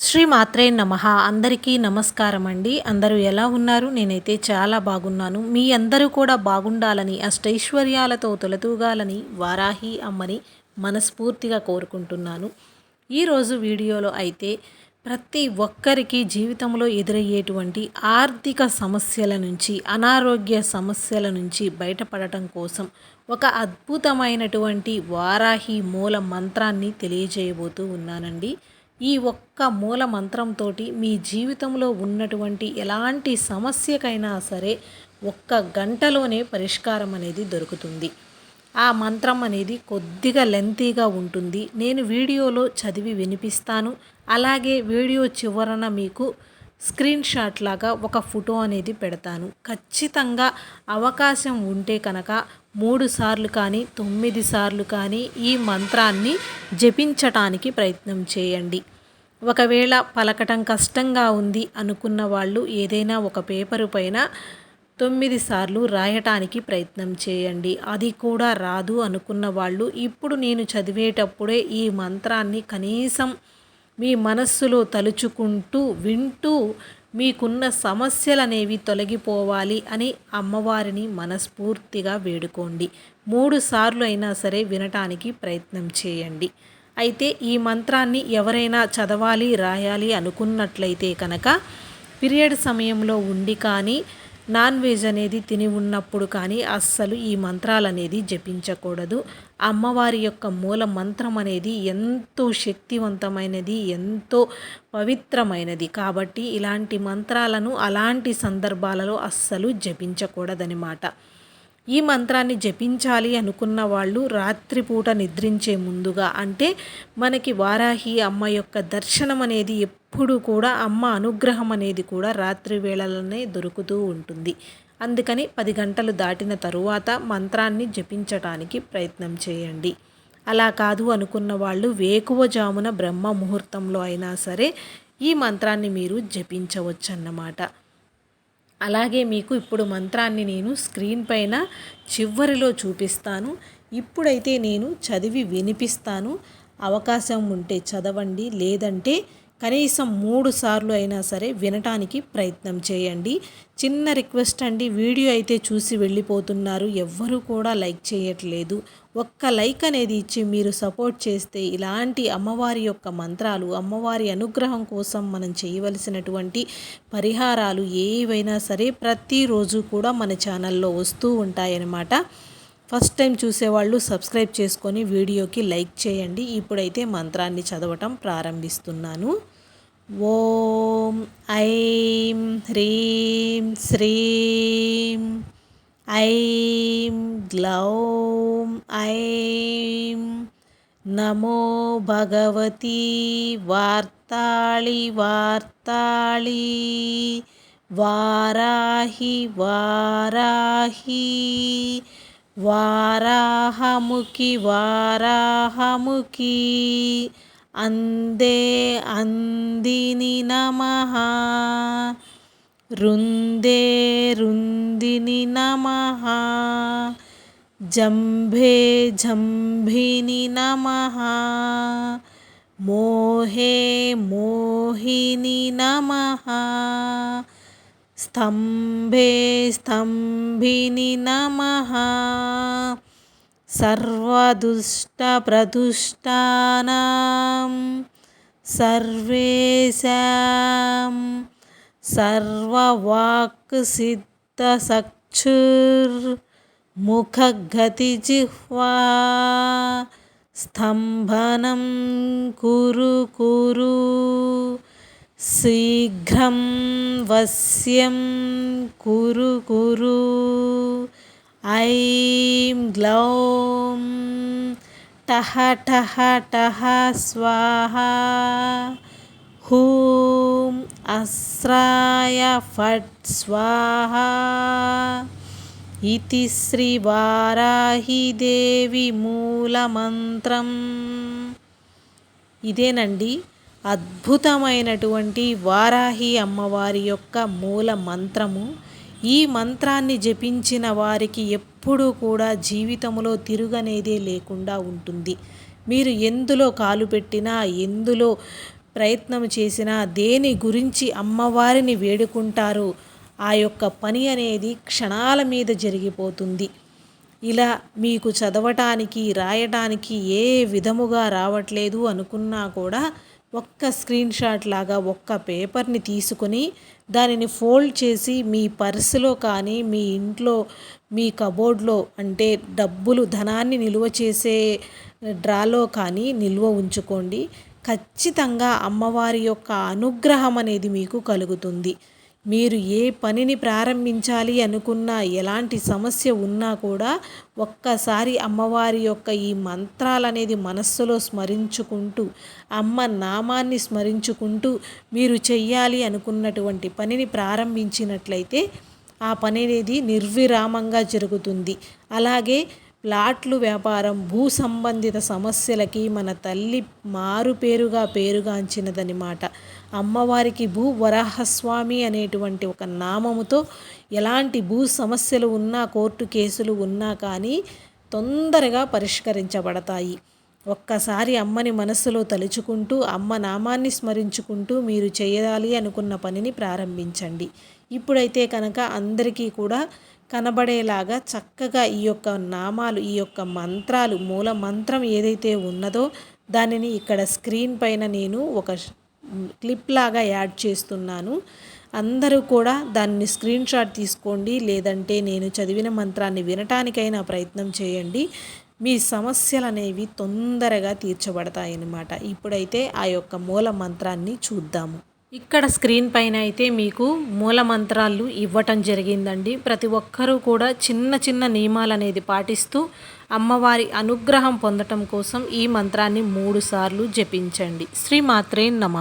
శ్రీ మాత్రే నమ. అందరికీ నమస్కారం అండి అందరూ ఎలా ఉన్నారు? నేనైతే చాలా బాగున్నాను. మీ అందరూ కూడా బాగుండాలని అష్టైశ్వర్యాలతో తొలతూగాలని వారాహి అమ్మని మనస్ఫూర్తిగా కోరుకుంటున్నాను. ఈరోజు వీడియోలో అయితే ప్రతి ఒక్కరికి జీవితంలో ఎదురయ్యేటువంటి ఆర్థిక సమస్యల నుంచి అనారోగ్య సమస్యల నుంచి బయటపడటం కోసం ఒక అద్భుతమైనటువంటి వారాహి మూల మంత్రాన్ని తెలియజేయబోతూ ఉన్నానండి. ఈ ఒక్క మూల మంత్రంతో మీ జీవితంలో ఉన్నటువంటి ఎలాంటి సమస్యకైనా సరే ఒక్క గంటలోనే పరిష్కారం అనేది దొరుకుతుంది. ఆ మంత్రం అనేది కొద్దిగా లెంతీగా ఉంటుంది. నేను వీడియోలో చదివి వినిపిస్తాను. అలాగే వీడియో చివరన మీకు స్క్రీన్ షాట్ లాగా ఒక ఫోటో అనేది పెడతాను. ఖచ్చితంగా అవకాశం ఉంటే కనుక మూడు సార్లు కానీ తొమ్మిది సార్లు కానీ ఈ మంత్రాన్ని జపించటానికి ప్రయత్నం చేయండి. ఒకవేళ పలకటం కష్టంగా ఉంది అనుకున్న వాళ్ళు ఏదైనా ఒక పేపరు పైన తొమ్మిది సార్లు రాయటానికి ప్రయత్నం చేయండి. అది కూడా రాదు అనుకున్న వాళ్ళు ఇప్పుడు నేను చదివేటప్పుడే ఈ మంత్రాన్ని కనీసం మీ మనస్సులో తలుచుకుంటూ వింటూ మీకున్న సమస్యలు అనేవి తొలగిపోవాలి అని అమ్మవారిని మనస్ఫూర్తిగా వేడుకోండి. మూడు సార్లు అయినా సరే వినటానికి ప్రయత్నం చేయండి. అయితే ఈ మంత్రాన్ని ఎవరైనా చదవాలి రాయాలి అనుకున్నట్లయితే కనుక పీరియడ్ సమయంలో ఉండి కానీ నాన్ వెజ్ అనేది తిని ఉన్నప్పుడు కానీ అస్సలు ఈ మంత్రాలు అనేది జపించకూడదు. అమ్మవారి యొక్క మూల మంత్రం అనేది ఎంతో శక్తివంతమైనది ఎంతో పవిత్రమైనది. కాబట్టి ఇలాంటి మంత్రాలను అలాంటి సందర్భాలలో అస్సలు జపించకూడదనమాట ఈ మంత్రాన్ని జపించాలి అనుకున్న వాళ్ళు రాత్రిపూట నిద్రించే ముందుగా అంటే మనకి వారాహి అమ్మ యొక్క దర్శనం అనేది ఎప్పుడు కూడా అమ్మ అనుగ్రహం అనేది కూడా రాత్రి వేళలనే దొరుకుతూ ఉంటుంది. అందుకని పది గంటలు దాటిన తరువాత మంత్రాన్ని జపించటానికి ప్రయత్నం చేయండి. అలా కాదు అనుకున్న వాళ్ళు వేకువజామున బ్రహ్మ ముహూర్తంలో అయినా సరే ఈ మంత్రాన్ని మీరు జపించవచ్చు అన్నమాట అలాగే మీకు ఇప్పుడు మంత్రాన్ని నేను స్క్రీన్ పైన చివరిలో చూపిస్తాను. ఇప్పుడైతే నేను చదివి వినిపిస్తాను. అవకాశం ఉంటే చదవండి లేదంటే కనీసం మూడు సార్లు అయినా సరే వినటానికి ప్రయత్నం చేయండి. చిన్న రిక్వెస్ట్ అండి వీడియో అయితే చూసి వెళ్ళిపోతున్నారు. ఎవ్వరూ కూడా లైక్ చేయట్లేదు. ఒక్క లైక్ అనేది ఇచ్చి మీరు సపోర్ట్ చేస్తే ఇలాంటి అమ్మవారి యొక్క మంత్రాలు అమ్మవారి అనుగ్రహం కోసం మనం చేయవలసినటువంటి పరిహారాలు ఏవైనా సరే ప్రతిరోజు కూడా మన ఛానల్లో వస్తూ ఉంటాయన్నమాట. ఫస్ట్ టైం చూసేవాళ్ళు సబ్స్క్రైబ్ చేసుకొని వీడియోకి లైక్ చేయండి. ఇప్పుడైతే మంత్రాన్ని చదవటం ప్రారంభిస్తున్నాను. ఓం ఐం హ్రీం శ్రీం ఐం గ్లౌం ఐం నమో భగవతి వార్తాళి వార్తాళి వారాహి వారాహి వారాహముఖి వారాహముఖి अन्दे अन्दिनि नमः। रुन्दे रुन्दिनि नमः। जम्भे जम्भिनि नमः। मोहे मोहिनि नमः। स्तम्भे स्तम्भिनि नमः। సర్వదుష్టప్రదుష్టానాం సర్వేషాం సర్వవాక్ సిద్ధసక్షుర్ ముఖగతిజిహ్వా స్తంభనం కురు కురు శీఘ్రం వశ్యం కురు కురు ఐం గ్లౌం టహ టహ టహ స్వాహ హూం అస్రాయ ఫట్ స్వాహ ఇది శ్రీ వారాహిదేవి మూలమంత్రం. ఇదేనండి అద్భుతమైనటువంటి వారాహి అమ్మవారి యొక్క మూల మంత్రము ఈ మంత్రాన్ని జపించిన వారికి ఎప్పుడూ కూడా జీవితంలో తిరుగనేదే లేకుండా ఉంటుంది. మీరు ఎందులో కాలు పెట్టినా ఎందులో ప్రయత్నం చేసినా దేని గురించి అమ్మవారిని వేడుకుంటారో ఆ యొక్క పని అనేది క్షణాల మీద జరిగిపోతుంది. ఇలా మీకు చదవటానికి రాయటానికి ఏ విధముగా రావట్లేదు అనుకున్నా కూడా ఒక్క స్క్రీన్ షాట్ లాగా ఒక్క పేపర్ని తీసుకొని దానిని ఫోల్డ్ చేసి మీ పర్సులో కానీ మీ ఇంట్లో మీ కబోర్డ్లో అంటే డబ్బులు ధనాన్ని నిల్వ చేసే డ్రాలో కానీ నిల్వ ఉంచుకోండి. ఖచ్చితంగా అమ్మవారి యొక్క అనుగ్రహం అనేది మీకు కలుగుతుంది. మీరు ఏ పనిని ప్రారంభించాలి అనుకున్నా ఎలాంటి సమస్య ఉన్నా కూడా ఒక్కసారి అమ్మవారి యొక్క ఈ మంత్రాలనేది మనస్సులో స్మరించుకుంటూ అమ్మ నామాన్ని స్మరించుకుంటూ మీరు చెయ్యాలి అనుకున్నటువంటి పనిని ప్రారంభించినట్లయితే ఆ పని అనేది నిర్విరామంగా జరుగుతుంది. అలాగే ప్లాట్లు వ్యాపారం భూ సంబంధిత సమస్యలకి మన తల్లి మారు పేరుగా పేరుగాంచినదనమాట అమ్మవారికి భూ వరాహస్వామి అనేటువంటి ఒక నామముతో ఎలాంటి భూ సమస్యలు ఉన్నా కోర్టు కేసులు ఉన్నా కానీ తొందరగా పరిష్కరించబడతాయి. ఒక్కసారి అమ్మని మనస్సులో తలుచుకుంటూ అమ్మ నామాన్ని స్మరించుకుంటూ మీరు చేయాలి అనుకున్న పనిని ప్రారంభించండి. ఇప్పుడైతే కనుక అందరికీ కూడా కనబడేలాగా చక్కగా ఈ యొక్క నామాలు ఈ యొక్క మంత్రాలు మూల మంత్రం ఏదైతే ఉన్నదో దానిని ఇక్కడ స్క్రీన్ పైన నేను ఒక క్లిప్ లాగా యాడ్ చేస్తున్నాను. అందరూ కూడా దాన్ని స్క్రీన్ షాట్ తీసుకోండి లేదంటే నేను చదివిన మంత్రాన్ని వినటానికైనా ప్రయత్నం చేయండి. మీ సమస్యలు అనేవి తొందరగా తీర్చబడతాయన్నమాట. ఇప్పుడైతే ఆ యొక్క మూల మంత్రాన్ని చూద్దాము. ఇక్కడ స్క్రీన్ పైన అయితే మీకు మూల మంత్రాలు ఇవ్వటం జరిగిందండి. ప్రతి ఒక్కరూ కూడా చిన్న చిన్న నియమాలు అనేది పాటిస్తూ అమ్మవారి అనుగ్రహం పొందటం కోసం ఈ మంత్రాన్ని మూడు సార్లు జపించండి. శ్రీమాత్రే నమ.